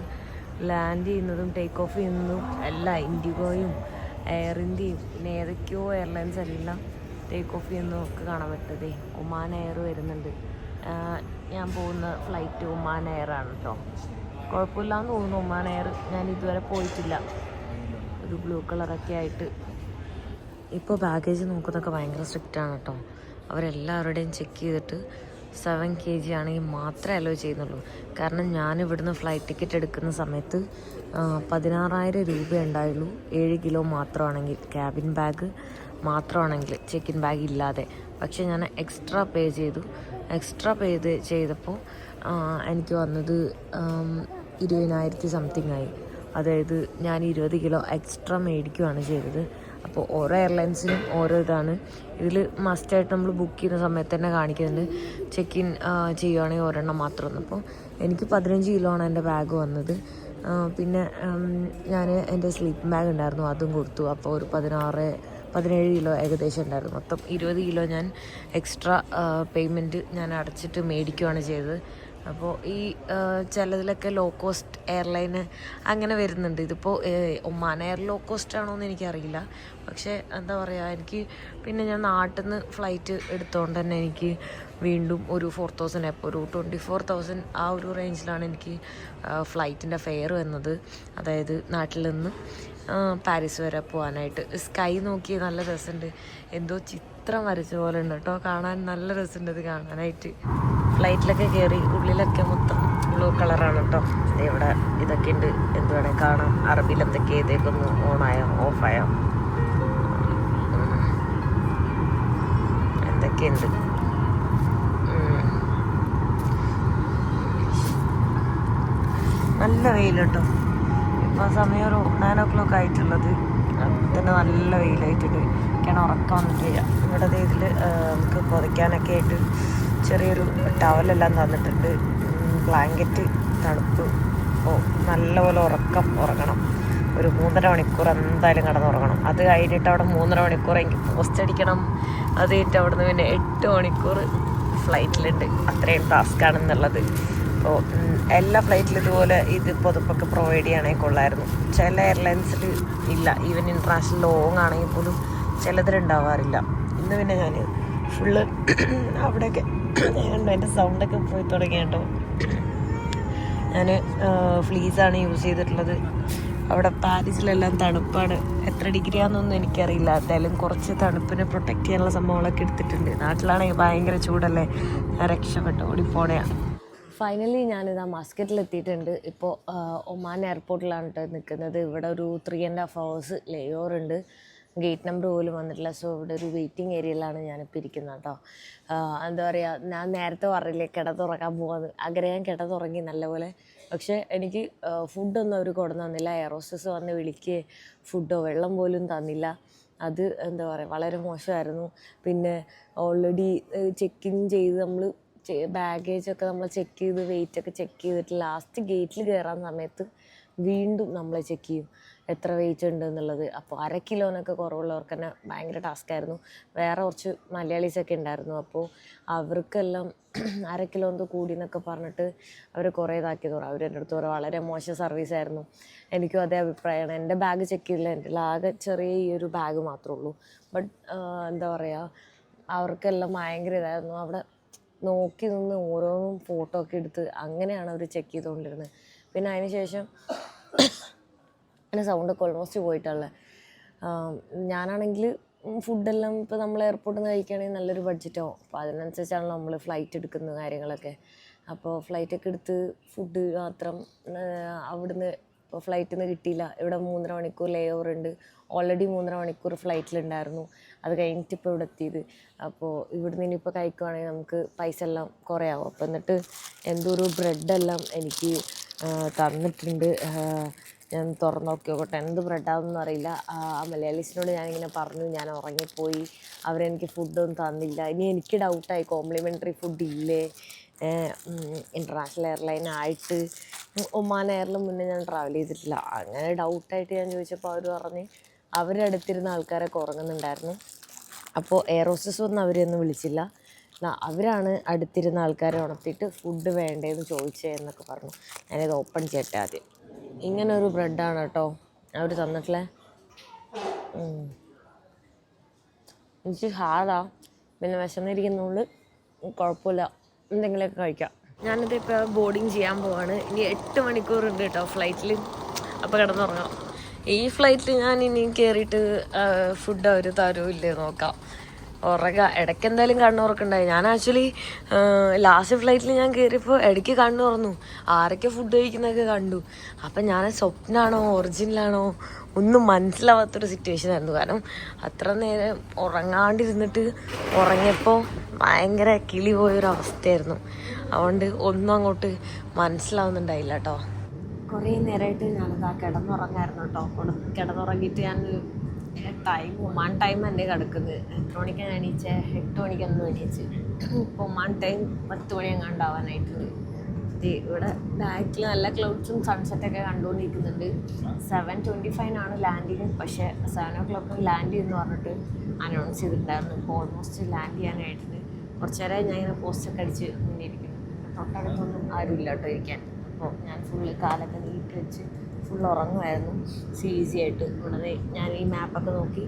ലാൻഡ് ചെയ്യുന്നതും ടേക്ക് ഓഫ് ചെയ്യുന്നതും എല്ലാം ഇൻഡിഗോയും എയർ ഇന്ത്യയും പിന്നെ ഏതൊക്കെയോ എയർലൈൻസ് എല്ലാം ടേക്ക് ഓഫ് ചെയ്യുന്നു ഒക്കെ കാണാൻ പറ്റതേ. ഒമാൻ എയർ വരുന്നുണ്ട്. ഞാൻ പോകുന്ന ഫ്ലൈറ്റ് ഒമാൻ എയർ ആണ് കേട്ടോ കുഴപ്പമില്ലാന്ന് തോന്നുന്നു ഒമാൻ എയർ ഞാൻ ഇതുവരെ പോയിട്ടില്ല. ഒരു ബ്ലൂ കളറൊക്കെ ആയിട്ട്. ഇപ്പോൾ ബാഗേജ് നോക്കുന്നതൊക്കെ ഭയങ്കര സ്ട്രിക്റ്റ് ആണ് കേട്ടോ അവരെല്ലാവരുടെയും ചെക്ക് ചെയ്തിട്ട് സെവൻ കെ ജി ആണെങ്കിൽ മാത്രമേ അലോ ചെയ്യുന്നുള്ളൂ. കാരണം ഞാൻ ഇവിടുന്ന് ഫ്ലൈറ്റ് ടിക്കറ്റ് എടുക്കുന്ന സമയത്ത് പതിനാറായിരം രൂപ ഉണ്ടായുള്ളൂ. ഏഴ് കിലോ മാത്രമാണെങ്കിൽ ക്യാബിൻ ബാഗ് മാത്രമാണെങ്കിൽ ചെക്ക് ഇൻ ബാഗ് ഇല്ലാതെ. പക്ഷേ ഞാൻ എക്സ്ട്രാ പേ ചെയ്തു. എക്സ്ട്രാ പേ ചെയ്ത് ചെയ്തപ്പോൾ എനിക്ക് വന്നത് ഇരുപതിനായിരത്തി സംതിങ് ആയി. അതായത് ഞാൻ ഇരുപത് കിലോ എക്സ്ട്രാ മേടിക്കുകയാണ് ചെയ്തത്. അപ്പോൾ ഓരോ എയർലൈൻസിനും ഓരോ ഇതാണ്. ഇതിൽ മസ്റ്റായിട്ട് നമ്മൾ ബുക്ക് ചെയ്യുന്ന സമയത്ത് തന്നെ കാണിക്കുന്നുണ്ട്. ചെക്ക് ഇൻ ചെയ്യുവാണെങ്കിൽ ഒരെണ്ണം മാത്രം. അപ്പോൾ എനിക്ക് പതിനഞ്ച് കിലോ ആണ് എന്റെ ബാഗ് വന്നത്. പിന്നെ ഞാൻ എന്റെ സ്ലീപ്പിംഗ് ബാഗ് ഉണ്ടായിരുന്നു. അതും കൊടുത്തു. അപ്പോൾ ഒരു പതിനാറ് പതിനേഴ് കിലോ ഏകദേശം ഉണ്ടായിരുന്നു. മൊത്തം ഇരുപത് കിലോ ഞാൻ എക്സ്ട്രാ പേയ്മെന്റ് ഞാൻ അടച്ചിട്ട് മേടിക്കുകയാണ് ചെയ്തത്. അപ്പോൾ ഈ ചിലതിലൊക്കെ ലോ കോസ്റ്റ് എയർലൈന് അങ്ങനെ വരുന്നുണ്ട്. ഇതിപ്പോൾ ഒമാൻ എയർ ലോ കോസ്റ്റ് ആണോ എന്ന് എനിക്കറിയില്ല. പക്ഷേ എന്താ പറയുക എനിക്ക് പിന്നെ ഞാൻ നാട്ടിൽ നിന്ന് ഫ്ലൈറ്റ് എടുത്തുകൊണ്ട് തന്നെ എനിക്ക് വീണ്ടും ഒരു ഫോർ തൗസൻഡ് അപ്പോൾ ഒരു ട്വന്റി ഫോർ തൗസൻഡ് ആ ഒരു റേഞ്ചിലാണ് എനിക്ക് ഫ്ലൈറ്റിന്റെ ഫെയർ വന്നത്. അതായത് നാട്ടിൽ നിന്ന്. പാരീസ് വരെ പോകാനായിട്ട് സ്കൈ നോക്കി നല്ല രസമുണ്ട് എന്തോ ചിത്രം വരച്ച പോലെ ഉണ്ട് കേട്ടോ കാണാൻ നല്ല രസമുണ്ട് ഇത് കാണാനായിട്ട്. ഫ്ലൈറ്റിലൊക്കെ കയറി ഉള്ളിലൊക്കെ മൊത്തം ബ്ലൂ കളറാണ് കേട്ടോ ഇവിടെ ഇതൊക്കെ ഉണ്ട് എന്ത് വേണേൽ കാണാം. അറബിയിൽ എന്തൊക്കെ ഇതൊക്കെ ഒന്ന് ഓണായോ ഓഫായോ. എന്തൊക്കെയുണ്ട്. നല്ല വെയിൽ ഇപ്പോൾ സമയം ഒരു നയൻ ഓ ക്ലോക്ക് ആയിട്ടുള്ളത്. തന്നെ നല്ല വെയിലായിട്ടുണ്ട്. എനിക്കാണ് ഉറക്കം വന്നിട്ടില്ല. ഇവിടെ ഇതിൽ നമുക്ക് പുതയ്ക്കാനൊക്കെ ആയിട്ട് ചെറിയൊരു ടവലെല്ലാം തന്നിട്ടുണ്ട്. ബ്ലാങ്കറ്റ് തണുപ്പ്. ഓ നല്ലപോലെ ഉറക്കം ഉറങ്ങണം. ഒരു മൂന്നര മണിക്കൂർ എന്തായാലും കിടന്നുറങ്ങണം അത് കഴിഞ്ഞിട്ട് അവിടെ മൂന്നര മണിക്കൂർ എനിക്ക് പോസ്റ്റ് അടിക്കണം. അത് കഴിഞ്ഞിട്ട് അവിടെ നിന്ന് പിന്നെ എട്ട് മണിക്കൂർ ഫ്ലൈറ്റിലുണ്ട് അത്രയും ടാസ്ക് ആണെന്നുള്ളത്. അപ്പോൾ എല്ലാ ഫ്ലൈറ്റിലും ഇതുപോലെ ഇത് പൊതുപ്പൊക്കെ പ്രൊവൈഡ് ചെയ്യണമെങ്കിൽ കൊള്ളായിരുന്നു. ചില എയർലൈൻസിൽ ഇല്ല. ഈവൻ ഇന്റർനാഷണൽ ലോങ് ആണെങ്കിൽ പോലും ചിലതിലുണ്ടാവാറില്ല. ഇന്ന് പിന്നെ ഞാൻ ഫുള്ള് അവിടെയൊക്കെ കണ്ടോ. എന്റെ സൗണ്ടൊക്കെ പോയി തുടങ്ങി കേട്ടോ. ഞാൻ ഫ്ലീസാണ് യൂസ് ചെയ്തിട്ടുള്ളത്. അവിടെ പാരീസിലെല്ലാം തണുപ്പാണ്. എത്ര ഡിഗ്രിയാണെന്നൊന്നും എനിക്കറിയില്ല. എന്തായാലും കുറച്ച് തണുപ്പിനെ പ്രൊട്ടക്റ്റ് ചെയ്യാനുള്ള സംഭവങ്ങളൊക്കെ എടുത്തിട്ടുണ്ട്. നാട്ടിലാണെങ്കിൽ ഭയങ്കര ചൂടല്ലേ? രക്ഷപ്പെട്ടു. ഓടിപ്പോണെയാണ് ഫൈനലി ഞാനിതാ മസ്കറ്റിൽ എത്തിയിട്ടുണ്ട് ഇപ്പോൾ ഒമാൻ എയർപോർട്ടിലാണ് കേട്ടോ നിൽക്കുന്നത്. ഇവിടെ ഒരു three and half hours lay over ഉണ്ട്. ഗേറ്റ് നമ്പർ പോലും വന്നിട്ടില്ല. സോ ഇവിടെ ഒരു വെയിറ്റിംഗ് ഏരിയയിലാണ് ഞാനിപ്പോൾ ഇരിക്കുന്നത് കേട്ടോ എന്താ പറയുക ഞാൻ നേരത്തെ പറഞ്ഞില്ലേ കിടത്തുറക്കാൻ പോകുന്നത് അങ്ങനെ ഞാൻ കിടത്തുറങ്ങി നല്ലപോലെ. പക്ഷേ എനിക്ക് ഫുഡൊന്നും അവർ കൊണ്ടു തന്നില്ല. എയറോസ്റ്റസ് വന്ന് വിളിക്കുകയോ ഫുഡോ വെള്ളം പോലും തന്നില്ല. അത് എന്താ പറയുക വളരെ മോശമായിരുന്നു. പിന്നെ ഓൾറെഡി ചെക്കിങ് ചെയ്ത് നമ്മൾ ബാഗേജൊക്കെ നമ്മൾ ചെക്ക് ചെയ്ത് വെയിറ്റ് ഒക്കെ ചെക്ക് ചെയ്തിട്ട് ലാസ്റ്റ് ഗേറ്റിൽ കയറാൻ സമയത്ത് വീണ്ടും നമ്മളെ ചെക്ക് ചെയ്യും. എത്ര വെയിറ്റ് ഉണ്ട് എന്നുള്ളത്. അപ്പോൾ അര കിലോനൊക്കെ കുറവുള്ളവർക്ക് തന്നെ ഭയങ്കര ടാസ്ക് ആയിരുന്നു. വേറെ കുറച്ച് മലയാളീസൊക്കെ ഉണ്ടായിരുന്നു. അപ്പോൾ അവർക്കെല്ലാം അര കിലോ എന്തോ കൂടി എന്നൊക്കെ പറഞ്ഞിട്ട് അവർ കുറേ ഇതാക്കി തുടങ്ങി അവർ എന്റെ അടുത്ത് പറയും വളരെ മോശം സർവീസ് ആയിരുന്നു. എനിക്കും അതേ അഭിപ്രായമാണ് എന്റെ ബാഗ് ചെക്ക് ചെയ്തില്ല. എന്റെ ആകെ ചെറിയ ഈ ഒരു ബാഗ് മാത്രമേ ഉള്ളൂ. ബട്ട് എന്താ പറയുക അവർക്കെല്ലാം ഭയങ്കര ഇതായിരുന്നു. അവിടെ നോക്കി നിന്ന് ഓരോന്നും ഫോട്ടോ ഒക്കെ എടുത്ത് അങ്ങനെയാണ് അവർ ചെക്ക് ചെയ്തുകൊണ്ടിരുന്നത് പിന്നെ അതിന് ശേഷം എന്റെ സൗണ്ടൊക്കെ ഓൾമോസ്റ്റ് പോയിട്ടുള്ളത് ഞാനാണെങ്കിൽ ഫുഡെല്ലാം ഇപ്പോൾ നമ്മൾ എയർപോർട്ടിൽ നിന്ന് കഴിക്കുകയാണെങ്കിൽ നല്ലൊരു ബഡ്ജറ്റോ അപ്പോൾ അതിനനുസരിച്ചാണല്ലോ നമ്മൾ ഫ്ലൈറ്റ് എടുക്കുന്ന കാര്യങ്ങളൊക്കെ. അപ്പോൾ ഫ്ലൈറ്റൊക്കെ എടുത്ത് ഫുഡ് മാത്രം അവിടുന്ന് ഇപ്പോൾ ഫ്ലൈറ്റിൽ നിന്ന് കിട്ടിയില്ല. ഇവിടെ മൂന്നര മണിക്കൂർ ലേ ഓവർ ഉണ്ട്. ഓൾറെഡി മൂന്നര മണിക്കൂർ ഫ്ലൈറ്റിലുണ്ടായിരുന്നു അത് കഴിഞ്ഞിട്ട് ഇപ്പോൾ ഇവിടെ എത്തിയത്. അപ്പോൾ ഇവിടുന്ന് ഇനിയിപ്പോൾ കഴിക്കുവാണെങ്കിൽ നമുക്ക് പൈസ എല്ലാം കുറയാവും. അപ്പോൾ എന്നിട്ട് എന്തോ ഒരു ബ്രെഡെല്ലാം എനിക്ക് തന്നിട്ടുണ്ട്. ഞാൻ തുറന്ന് നോക്കി നോക്കട്ടെ എന്ത് ബ്രെഡാണെന്ന് അറിയില്ല. ആ മലയാളീസിനോട് ഞാനിങ്ങനെ പറഞ്ഞു. ഞാൻ ഉറങ്ങിപ്പോയി. അവരെനിക്ക് ഫുഡൊന്നും തന്നില്ല. ഇനി എനിക്ക് ഡൗട്ടായി കോംപ്ലിമെന്ററി ഫുഡ് ഇല്ലേ? ഇന്റർനാഷണൽ എയർലൈൻ ആയിട്ട്. ഒമാൻ എയറിൽ മുന്നേ ഞാൻ ട്രാവൽ ചെയ്തിട്ടില്ല. അങ്ങനെ ഡൗട്ടായിട്ട് ഞാൻ ചോദിച്ചപ്പോൾ അവർ പറഞ്ഞ് അവരുടെ അടുത്തിരുന്ന ആൾക്കാരൊക്കെ ഉറങ്ങുന്നുണ്ടായിരുന്നു. അപ്പോൾ എയർ ഹോസ്റ്റസ് ഒന്നും അവരെയൊന്നും വിളിച്ചില്ല. അവരാണ് അടുത്തിരുന്ന ആൾക്കാരെ ഉണർത്തിയിട്ട് ഫുഡ് വേണ്ടേന്ന് ചോദിച്ചേ എന്നൊക്കെ പറഞ്ഞു. ഞാനിത് ഓപ്പൺ ചെയ്യട്ടെ ആദ്യം. ഇങ്ങനെ ഒരു ബ്രെഡാണ് കേട്ടോ. അവർ തന്നിട്ടില്ലേ? എനിക്ക് ഹാർഡാ. പിന്നെ വിശന്നിരിക്കുന്നതുകൊണ്ട് കുഴപ്പമില്ല. എന്തെങ്കിലുമൊക്കെ കഴിക്കാം. ഞാനിത് ഇപ്പോൾ ബോർഡിങ് ചെയ്യാൻ പോവാണ്. ഇനി എട്ട് മണിക്കൂറുണ്ട് കേട്ടോ ഫ്ലൈറ്റിൽ അപ്പോൾ കിടന്നുറങ്ങാം. ഈ ഫ്ലൈറ്റിൽ ഞാൻ ഇനി കയറിയിട്ട് ഫുഡ് അവർ തരൂല്ലേ നോക്കാം. ഉറക ഇടയ്ക്ക് എന്തായാലും കണ്ണുറക്കുണ്ടായി ഞാൻ ആക്ച്വലി ലാസ്റ്റ് ഫ്ലൈറ്റിൽ ഞാൻ കയറിയപ്പോൾ ഇടയ്ക്ക് കണ്ണു തുറന്നു. ആരൊക്കെ ഫുഡ് കഴിക്കുന്നൊക്കെ കണ്ടു. അപ്പം ഞാൻ സ്വപ്നമാണോ ഒറിജിനലാണോ ഒന്നും മനസ്സിലാവാത്തൊരു സിറ്റുവേഷൻ ആയിരുന്നു. കാരണം അത്ര നേരം ഉറങ്ങാണ്ടിരുന്നിട്ട് ഉറങ്ങിയപ്പോൾ ഭയങ്കര കിളി പോയൊരു അവസ്ഥയായിരുന്നു. അതുകൊണ്ട് ഒന്നും അങ്ങോട്ട് മനസ്സിലാവുന്നുണ്ടായില്ല കേട്ടോ കുറേ നേരമായിട്ട് ഞാനിതാ കിടന്നുറങ്ങായിരുന്നു കേട്ടോ. കിടന്നുറങ്ങിയിട്ട് ഞാൻ ടൈം ഒമാൻ ടൈം തന്നെ കിടക്കുന്നത്. എത്ര മണിക്കാണ് എണീച്ചേ? എട്ട് മണിക്കൊന്നും എണീച്ച്. ഇപ്പോൾ ഒമാൻ ടൈം പത്ത് മണി എങ്ങാണ്ടാവാനായിട്ടുണ്ട് ഇവിടെ ബാക്കിൽ നല്ല ക്ലൗഡ്സും സൺസെറ്റൊക്കെ കണ്ടുകൊണ്ടിരിക്കുന്നുണ്ട്. സെവൻ ട്വന്റി ഫൈവിനാണ് ലാൻഡിങ് പക്ഷേ സെവൻ ഓ ക്ലോക്ക് ലാൻഡ് ചെയ്യുമെന്ന് പറഞ്ഞിട്ട് അനൗൺസ് ചെയ്തിട്ടുണ്ടായിരുന്നു. ഇപ്പോൾ ഓൾമോസ്റ്റ് ലാൻഡ് ചെയ്യാനായിട്ടുണ്ട്. കുറച്ച് ഞാൻ ഇങ്ങനെ പോസ്റ്റൊക്കെ അടിച്ച് മുന്നിരിക്കുന്നു തൊട്ടടുത്തൊന്നും ആരുമില്ല കേട്ടോ ഇരിക്കാൻ. അപ്പോൾ ഞാൻ ഫുള്ള് കാലൊക്കെ നീട്ടി വെച്ച് ഫുൾ ഉറങ്ങുമായിരുന്നു. ഈസി ആയിട്ട് വളരെ ഞാൻ ഈ മാപ്പൊക്കെ നോക്കി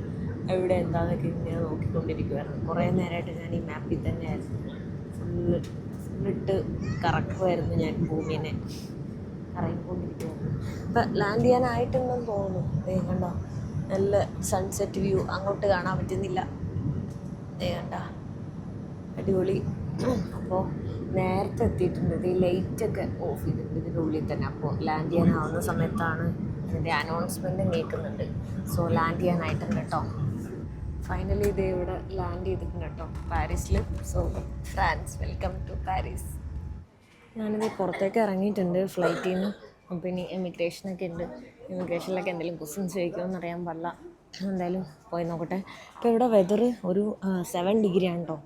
എവിടെ എന്താണെന്നൊക്കെ ഇങ്ങനെ നോക്കിക്കൊണ്ടിരിക്കുമായിരുന്നു കുറേ നേരമായിട്ട് ഞാൻ ഈ മാപ്പിൽ തന്നെയായിരുന്നു ഫുള്ള് ഫുള്ളിട്ട് കറക്കുമായിരുന്നു ഞാൻ ഭൂമിനെ. കറങ്ങിക്കൊണ്ടിരിക്കുമായിരുന്നു ഇപ്പം ലാൻഡ് ചെയ്യാനായിട്ടുണ്ടെന്ന് തോന്നുന്നു. ദേ കണ്ടോ? നല്ല സൺസെറ്റ് വ്യൂ അങ്ങോട്ട് കാണാൻ പറ്റുന്നില്ല. കണ്ട? അടിപൊളി. അപ്പോൾ നേരത്തെ എത്തിയിട്ടുണ്ട്. ഇത് ലൈറ്റൊക്കെ ഓഫ് ചെയ്തിട്ടുണ്ട് ഇതിന്റെ ഉള്ളിൽ തന്നെ. അപ്പോൾ ലാൻഡ് ചെയ്യാനാവുന്ന സമയത്താണ് ഇതിന്റെ അനൗൺസ്മെന്റ് കേൾക്കുന്നുണ്ട്. സോ ലാൻഡ് ചെയ്യാനായിട്ടുണ്ട് കേട്ടോ. ഫൈനലി ഇത് ഇവിടെ ലാൻഡ് ചെയ്തിട്ടുണ്ട് കേട്ടോ പാരീസിൽ so France welcome to Paris ഞാനിത് പുറത്തേക്ക് ഇറങ്ങിയിട്ടുണ്ട് ഫ്ലൈറ്റിൽ നിന്ന് അപ്പോൾ ഇനി എമിഗ്രേഷനൊക്കെ ഉണ്ട്. എമിഗ്രേഷനിലൊക്കെ എന്തെങ്കിലും ക്വസ്റ്റ്യൻസ് ചോദിക്കുമെന്ന് അറിയാൻ പാടില്ല. എന്തായാലും പോയി നോക്കട്ടെ. ഇപ്പോൾ ഇവിടെ വെതർ ഒരു സെവൻ ഡിഗ്രി ആണ് കേട്ടോ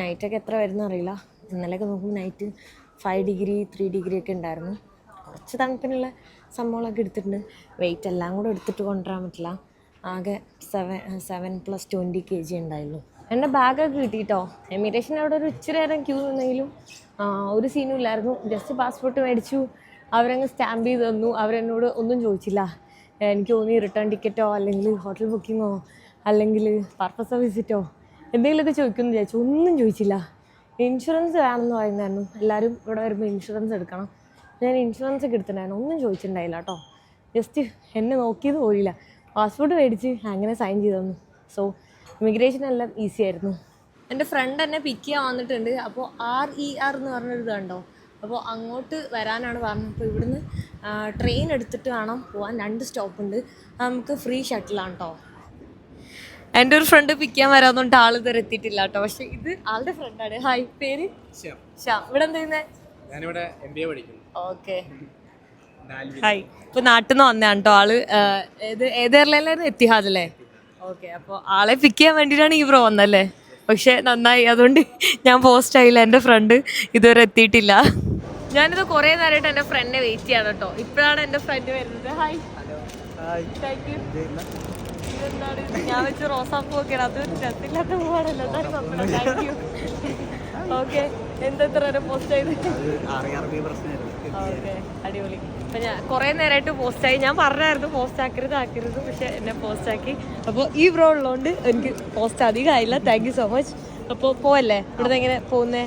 നൈറ്റൊക്കെ എത്ര വരുന്ന അറിയില്ല. ഇന്നലെയൊക്കെ നോക്കുമ്പോൾ night five degree three degree ഒക്കെ ഉണ്ടായിരുന്നു. കുറച്ച് തണുപ്പിനുള്ള സംഭവങ്ങളൊക്കെ എടുത്തിട്ടുണ്ട്. വെയിറ്റ് എല്ലാം കൂടെ എടുത്തിട്ട് കൊണ്ടുവരാൻ പറ്റില്ല. ആകെ seven seven plus twenty K G ഉണ്ടായുള്ളൂ എന്റെ ബാഗൊക്കെ കിട്ടിയിട്ടോ എമിഗ്രേഷൻ അവിടെ ഒരു ഇച്ചിരി നേരം ക്യൂ നിന്നെങ്കിലും ഒരു സീനും ഇല്ലായിരുന്നു. ജസ്റ്റ് പാസ്പോർട്ട് മേടിച്ചു. അവരങ്ങ് സ്റ്റാമ്പ് ചെയ്ത് തന്നു. അവരെന്നോട് ഒന്നും ചോദിച്ചില്ല. എനിക്ക് തോന്നി റിട്ടേൺ ടിക്കറ്റോ അല്ലെങ്കിൽ ഹോട്ടൽ ബുക്കിങ്ങോ അല്ലെങ്കിൽ പർപ്പസ് വിസിറ്റോ എന്തെങ്കിലുമൊക്കെ ചോദിക്കുമെന്ന് വിചാരിച്ചു. ഒന്നും ചോദിച്ചില്ല. ഇൻഷുറൻസ് വേണമെന്ന് പറയുന്നായിരുന്നു എല്ലാവരും ഇവിടെ വരുമ്പോൾ ഇൻഷുറൻസ് എടുക്കണം. ഞാൻ ഇൻഷുറൻസ് ഒക്കെ എടുത്തിട്ടുണ്ടായിരുന്നു. ഒന്നും ചോദിച്ചിട്ടുണ്ടായില്ല കേട്ടോ. ജസ്റ്റ് എന്നെ നോക്കിയത് പോലില്ല. പാസ്പോർട്ട് മേടിച്ച് അങ്ങനെ സൈൻ ചെയ്തു തന്നു സോ ഇമിഗ്രേഷൻ എല്ലാം ഈസി ആയിരുന്നു. എന്റെ ഫ്രണ്ട് എന്നെ പിക്ക് ചെയ്യാൻ വന്നിട്ടുണ്ട്. അപ്പോൾ ആർ ഇ ആർ എന്ന് പറഞ്ഞൊരു ഇതുണ്ടോ? അപ്പോൾ അങ്ങോട്ട് വരാനാണ് പറഞ്ഞത്. അപ്പോൾ ഇവിടുന്ന് ട്രെയിൻ എടുത്തിട്ട് വേണം പോകാൻ രണ്ട് സ്റ്റോപ്പ് ഉണ്ട്. നമുക്ക് ഫ്രീ ഷട്ടിലാണ് കേട്ടോ എന്റെ ഒരു ഫ്രണ്ട് പിക്ക് ചെയ്യാൻ വരാന്നുകൊണ്ട് ആൾ ഇതുവരെ എത്തിയിട്ടില്ല കേട്ടോ. പക്ഷെ ഇത് ആളുടെ ഫ്രണ്ടാണ് ഹായ് പേര്? ശ്യാം. ഇവിടെ എന്താ ചെയ്യുന്നത് ഞാനിവിടെ എം ബി എ പഠിക്കുന്നു. ഓക്കെ ഹായ് ഇപ്പൊ നാട്ടിൽ നിന്ന് വന്നതാണ് കേട്ടോ ആൾ. ഏത് ഏത് എയർലൈനിലായിരുന്നു എത്തിഹാദ് അല്ലേ? ഓക്കെ അപ്പോൾ ആളെ പിക്ക് ചെയ്യാൻ വേണ്ടിയിട്ടാണ് ഈ ബ്രോ വന്നല്ലേ പക്ഷെ നന്നായി. അതുകൊണ്ട് ഞാൻ പോസ്റ്റ് ആയില്ല. എന്റെ ഫ്രണ്ട് ഇതുവരെ എത്തിയിട്ടില്ല. ഞാനിത് കുറേ നേരമായിട്ട് എന്റെ ഫ്രണ്ടിനെ വെയിറ്റ് ചെയ്യാണ് കേട്ടോ ഇപ്പോഴാണ് എന്റെ ഫ്രണ്ട് വരുന്നത്. Hi thank you? ഞാൻ വെച്ച് റോസാപ്പൂ ഒക്കെയാണ് അത് രസമില്ലാത്ത പൂവാണല്ലോ. താങ്ക് യു ഓക്കെ എന്തെത്ര നേരം പോസ്റ്റ് ചെയ്ത്? ഓക്കെ അടിപൊളി. അപ്പൊ ഞാൻ കുറെ നേരമായിട്ട് പോസ്റ്റ് ആയി. ഞാൻ പറഞ്ഞായിരുന്നു പോസ്റ്റ് ആക്കരുത് ആക്കരുത്. പക്ഷെ എന്നെ പോസ്റ്റ് ആക്കി. അപ്പോൾ ഈ ബ്രോ ഉള്ളതുകൊണ്ട് എനിക്ക് പോസ്റ്റ് അധികം ആയില്ല താങ്ക് യു സോ മച്ച് അപ്പോൾ പോവല്ലേ? ഇവിടുന്ന് എങ്ങനെ പോകുന്നേ?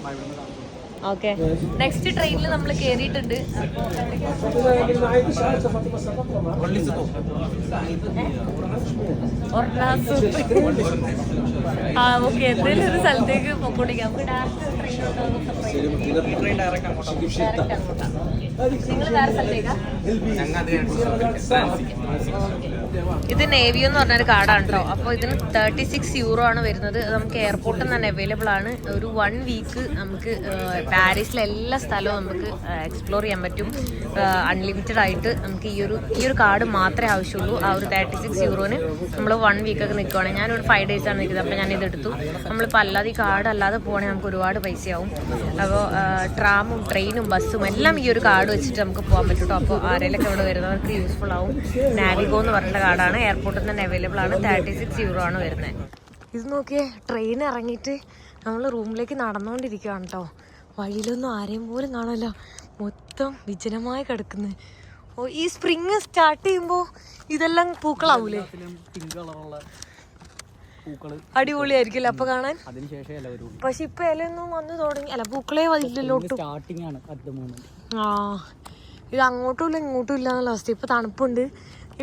ഓക്കെ നെക്സ്റ്റ് ട്രെയിനിൽ നമ്മൾ കയറിയിട്ടുണ്ട് ആ ഓക്കെ എന്തെങ്കിലും ഒരു സ്ഥലത്തേക്ക് പൊക്കോടിക്കാം നമുക്ക് ഡയറക്റ്റ് സ്ഥലത്തേക്കാ ഇത് നേവി എന്ന് പറഞ്ഞൊരു കാർഡാണ് കേട്ടോ അപ്പോൾ ഇതിന് തേർട്ടി സിക്സ് യൂറോ ആണ് വരുന്നത്. നമുക്ക് എയർപോർട്ടിൽ തന്നെ അവൈലബിൾ ആണ്. ഒരു വൺ വീക്ക് നമുക്ക് പാരീസിലെ എല്ലാ സ്ഥലവും നമുക്ക് എക്സ്പ്ലോർ ചെയ്യാൻ പറ്റും. അൺലിമിറ്റഡ് ആയിട്ട് നമുക്ക് ഈ ഒരു ഈ ഒരു കാർഡ് മാത്രമേ ആവശ്യമുള്ളൂ. ആ ഒരു തേർട്ടി സിക്സ് യൂറോന് നമ്മൾ വൺ വീക്കൊക്കെ നിൽക്കുവാണെങ്കിൽ ഞാനൊരു ഫൈവ് ഡേയ്സ് ആണ് നിൽക്കുന്നത് അപ്പോൾ ഞാൻ ഇതെടുത്തു. നമ്മളിപ്പോൾ അല്ലാതെ ഈ കാർഡ് അല്ലാതെ പോകണമെങ്കിൽ നമുക്ക് ഒരുപാട് പൈസയാവും. അപ്പോൾ ട്രാമും ട്രെയിനും ബസ്സും എല്ലാം ഈ ഒരു കാർഡ് വെച്ചിട്ട് നമുക്ക് പോകാൻ പറ്റും കേട്ടോ അപ്പോൾ ആരെങ്കിലൊക്കെ ഇവിടെ വരുന്നവർക്ക് യൂസ്ഫുൾ ആവും. നാവിഗോ എന്ന് പറഞ്ഞ കാർഡാണ് എയർപോർട്ടിൽ തന്നെ അവൈലബിൾ ആണ്. തേർട്ടി സിക്സ് യൂറോ ആണ് വരുന്നത്. ഇത് നോക്കിയേ ട്രെയിൻ ഇറങ്ങിയിട്ട് നമ്മൾ റൂമിലേക്ക് നടന്നുകൊണ്ടിരിക്കുകയാണ് കേട്ടോ വഴിയിലൊന്നും ആരെയും പോലും കാണുമല്ലോ മൊത്തം വിജനമായി കിടക്കുന്നത് ഓ ഈ സ്പ്രിങ് സ്റ്റാർട്ട് ചെയ്യുമ്പോൾ ഇതെല്ലാം പൂക്കളാവൂലേ? പിങ്ക് കളറുള്ള പൂക്കൾ അടിപൊളിയായിരിക്കില്ല അപ്പൊ കാണാൻ പക്ഷെ ഇപ്പൊ ഇലയൊന്നും വന്നു തുടങ്ങി അല്ല പൂക്കളെ വന്നില്ലല്ലോ ഒട്ടും. സ്റ്റാർട്ടിങ് ആണ് അറ്റ് ദ മൂമെന്റ് ആ ഇത് അങ്ങോട്ടും ഇല്ല ഇങ്ങോട്ടും ഇല്ല എന്നുള്ള അവസ്ഥ. ഇപ്പോൾ തണുപ്പുണ്ട്.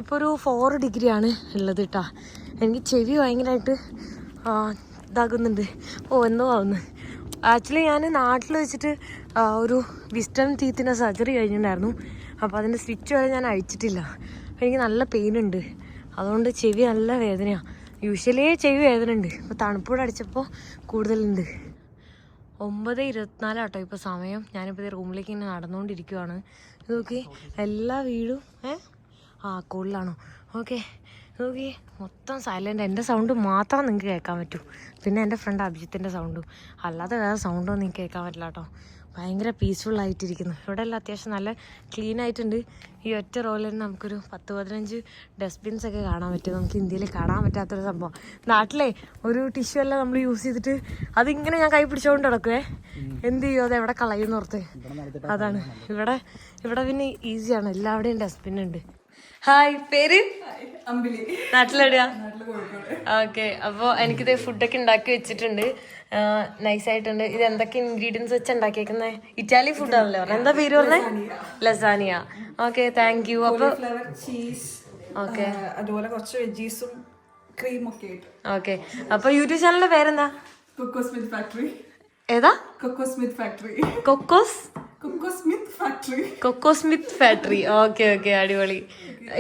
ഇപ്പോൾ ഒരു ഫോർ ഡിഗ്രി ആണ് ഉള്ളത് കേട്ടാ എനിക്ക് ചെവി ഭയങ്കരമായിട്ട് ഇതാകുന്നുണ്ട്. ഓ എന്തോ ആവുന്നു. ആക്ച്വലി ഞാൻ നാട്ടിൽ വെച്ചിട്ട് ഒരു വിസ്റ്റം തീത്തിന്റെ സർജറി കഴിഞ്ഞിട്ടുണ്ടായിരുന്നു. അപ്പോൾ അതിന്റെ സ്വിച്ച് വരെ ഞാൻ അഴിച്ചിട്ടില്ല. എനിക്ക് നല്ല പെയിൻ ഉണ്ട്. അതുകൊണ്ട് ചെവി നല്ല വേദനയാണ് യൂഷ്വലി ചെവി വേദന ഉണ്ട് അപ്പോൾ തണുപ്പോടെ അടിച്ചപ്പോൾ കൂടുതലുണ്ട്. ഒമ്പത് ഇരുപത്തിനാലാട്ടോ ഇപ്പോൾ സമയം. ഞാനിപ്പോൾ റൂമിലേക്ക് ഇങ്ങനെ നടന്നുകൊണ്ടിരിക്കുവാണ് നോക്കി എല്ലാ വീടും ഏ? ആ കൂടുതലാണോ ഓക്കെ നോക്കി മൊത്തം സൈലന്റ് എന്റെ സൗണ്ട് മാത്രം നിങ്ങൾക്ക് കേൾക്കാൻ പറ്റൂ. പിന്നെ എന്റെ ഫ്രണ്ട് അഭിജിത്തിന്റെ സൗണ്ടും. അല്ലാതെ വേറെ സൗണ്ടൊന്നും നിങ്ങൾക്ക് കേൾക്കാൻ പറ്റില്ല കേട്ടോ ഭയങ്കര പീസ്ഫുൾ ആയിട്ടിരിക്കുന്നു. ഇവിടെ എല്ലാം അത്യാവശ്യം നല്ല ക്ലീൻ ആയിട്ടുണ്ട്. ഈ ഒറ്റ റോയിൽ തന്നെ നമുക്കൊരു പത്ത് പതിനഞ്ച് ഡസ്റ്റ്ബിൻസ് ഒക്കെ കാണാൻ പറ്റും. നമുക്ക് ഇന്ത്യയിൽ കാണാൻ പറ്റാത്തൊരു സംഭവം. നാട്ടിലെ ഒരു ടിഷ്യൂ എല്ലാം നമ്മൾ യൂസ് ചെയ്തിട്ട് അതിങ്ങനെ ഞാൻ കൈ പിടിച്ചുകൊണ്ട് കിടക്കുവേ എന്ത് ചെയ്യും? അത് എവിടെ കളയുന്ന ഓർത്ത്. അതാണ്. ഇവിടെ ഇവിടെ പിന്നെ ഈസിയാണ് എല്ലാവിടെയും ഡസ്റ്റ്ബിൻ ഉണ്ട്. ഹായ് പേര്? നാട്ടിലെവിടെയാ? ഓക്കെ അപ്പോൾ എനിക്കിത് ഫുഡൊക്കെ ഉണ്ടാക്കി വെച്ചിട്ടുണ്ട്. നൈസ് ആയിട്ടുണ്ട്. ഇത് എന്തൊക്കെ ഇൻഗ്രീഡിയൻസ് വെച്ച് ഉണ്ടാക്കിയേക്കുന്നത് ഇറ്റാലി ഫുഡാണല്ലോ എന്താ പേര് പറഞ്ഞേ? ലസാനിയ ഓക്കെ താങ്ക് യു അപ്പോൾ ചീസ് ഓക്കെ അതുപോലെ കുറച്ച് വെജീസും ക്രീമൊക്കെ ഓക്കെ അപ്പോൾ യൂട്യൂബ് ചാനലിന്റെ പേരെന്താ? കൊക്കോ സ്മിത്ത് ഫാക്ടറി ഏതാ? Coco Smith Factory Cocos Coco Smith Factory okay okay അടിപൊളി.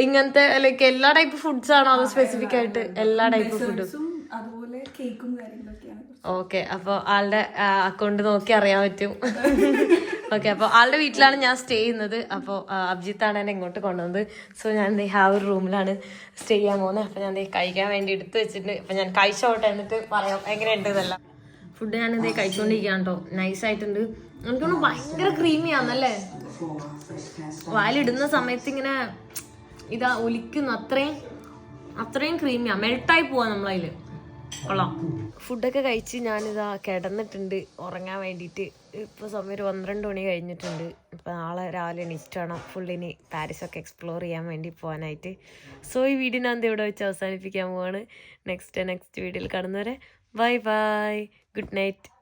ഇങ്ങനത്തെ ലൈക്ക് എല്ലാ ടൈപ്പ് ഫുഡ്സ് ആണോ അത് സ്പെസിഫിക് ആയിട്ട്? എല്ലാ ടൈപ്പ് ഫുഡും അതുപോലെ കേക്കും കാര്യങ്ങളൊക്കെയാണ് ഓക്കെ അപ്പോൾ ആളുടെ അക്കൗണ്ട് നോക്കി അറിയാൻ പറ്റും. ഓക്കെ അപ്പോൾ ആളുടെ വീട്ടിലാണ് ഞാൻ സ്റ്റേ ചെയ്യുന്നത്. അപ്പോൾ ആണ് എന്നെ ഇങ്ങോട്ട് കൊണ്ടുവന്നത്. സോ ഞാൻ ആ ഒരു റൂമിലാണ് സ്റ്റേ ചെയ്യാൻ പോകുന്നത്. അപ്പോൾ ഞാൻ കഴിക്കാൻ വേണ്ടി എടുത്ത് വെച്ചിട്ടുണ്ട്. അപ്പോൾ ഞാൻ കഴിച്ചോട്ടെ എന്നിട്ട് പറയാം. എങ്ങനെയുണ്ട് ഇതെല്ലാം? ഫുഡ് ഞാൻ ഇതേ കഴിച്ചുകൊണ്ടിരിക്കുകയാണ് കേട്ടോ നൈസ് ആയിട്ടുണ്ട്. എനിക്കൊന്ന് ഭയങ്കര ക്രീമിയാന്നല്ലേ വാലിടുന്ന സമയത്ത് ഇങ്ങനെ ഇതാ ഒലിക്കുന്നു. അത്രയും അത്രയും ക്രീമിയാ മെൽട്ടായി പോവാ നമ്മളതിൽ ഫുഡൊക്കെ കഴിച്ച് ഞാനിതാ കിടന്നിട്ടുണ്ട്. ഉറങ്ങാൻ വേണ്ടിയിട്ട്. ഇപ്പോൾ സമയം ഒരു പന്ത്രണ്ട് മണി കഴിഞ്ഞിട്ടുണ്ട്. ഇപ്പൊ നാളെ രാവിലെ എണീറ്റ് വേണം ഫുള്ളിനി പാരീസൊക്കെ എക്സ്പ്ലോർ ചെയ്യാൻ വേണ്ടി പോകാനായിട്ട് സോ ഈ വീഡിയോ ഞാൻ ഇവിടെ വെച്ച് അവസാനിപ്പിക്കാൻ പോവാണ്. നെക്സ്റ്റ് നെക്സ്റ്റ് വീഡിയോയിൽ കാണുന്നവരെ ബൈ ബൈ ഗുഡ് നൈറ്റ്